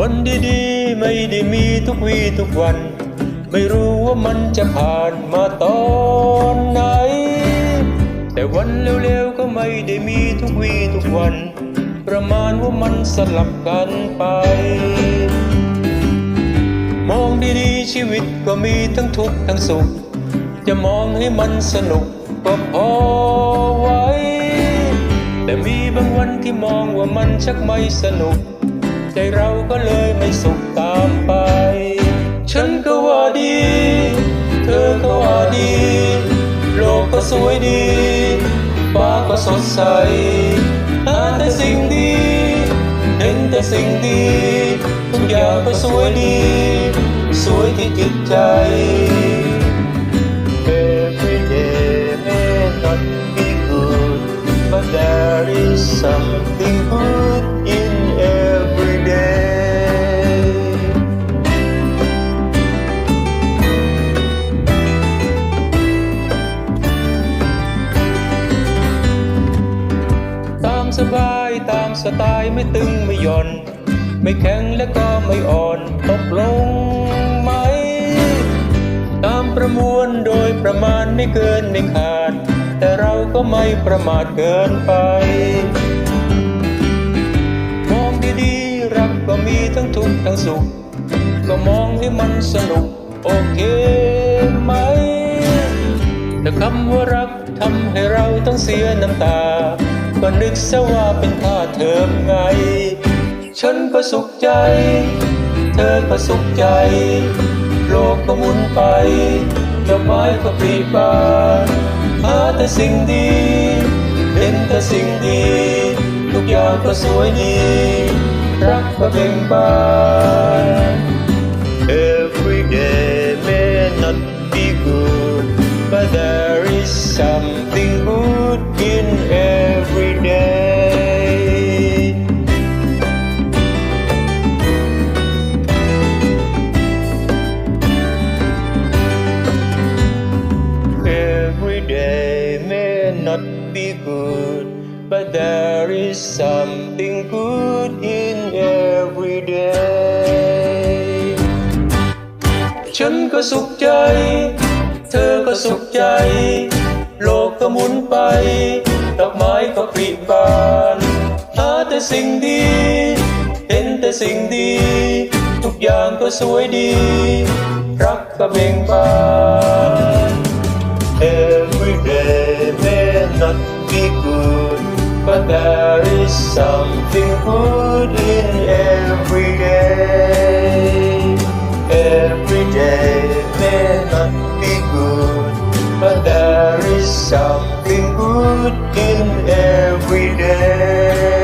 วันดีๆ ไม่ได้มีทุกวีทุกวัน ไม่รู้ว่ามันจะผ่านมาตอนไหน แต่วันเร็วๆ ก็ไม่ได้มีทุกวีทุกวัน ประมาณว่ามันสลับกันไป มองดีๆ ชีวิตก็มีทั้งทุกข์ทั้งสุข จะมองให้มันสนุกก็พอไว้ แต่มีบางวันที่มองว่ามันชักไม่สนุก ใจเราก็เลยไม่สุขตามไป ฉันก็ว่าดี เธอก็ว่าดี โลกก็สวยดี ฟ้าก็สดใสหาแต่สิ่งดี เห็นแต่สิ่งดี ทุกอย่างก็สวยดี สวยที่จิตใจ Every day may not be good, but there is some สบายตามสไตล์ไม่ตึงไม่หย่อน ไม่แข็งและก็ไม่อ่อนตกลงไหม ตามประมวลโดยประมาณไม่เกินไม่ขาด แต่เราก็ไม่ประมาทเกินไป มองดีๆ รักก็มีทั้งทุกข์ทั้งสุข ก็มองให้มันสนุก โอเคไหม แต่คำว่ารักทำให้เราต้องเสียน้ำตา ก็นึกซะว่าเป็นค่าเทอมไง ฉันก็สุขใจ เธอก็สุขใจ โลกก็หมุนไปดอกไม้ก็ปลีบานหาแต่สิ่งดีเห็นแต่สิ่งดี ทุกอย่างก็สวยดี รักก็เบ่งบาน Every day but there is something good in every day. ฉันก็สุขใจ เธอก็สุขใจ โลกก็หมุนไป ดอกไม้ก็ปลีบานหาแต่สิ่งดี เห็นแต่สิ่งดี ทุกอย่างก็สวยดี รักก็เบ่งบาน Every day may not be good, but there is something good in every day. Every day may not be good, but there is something good in every day.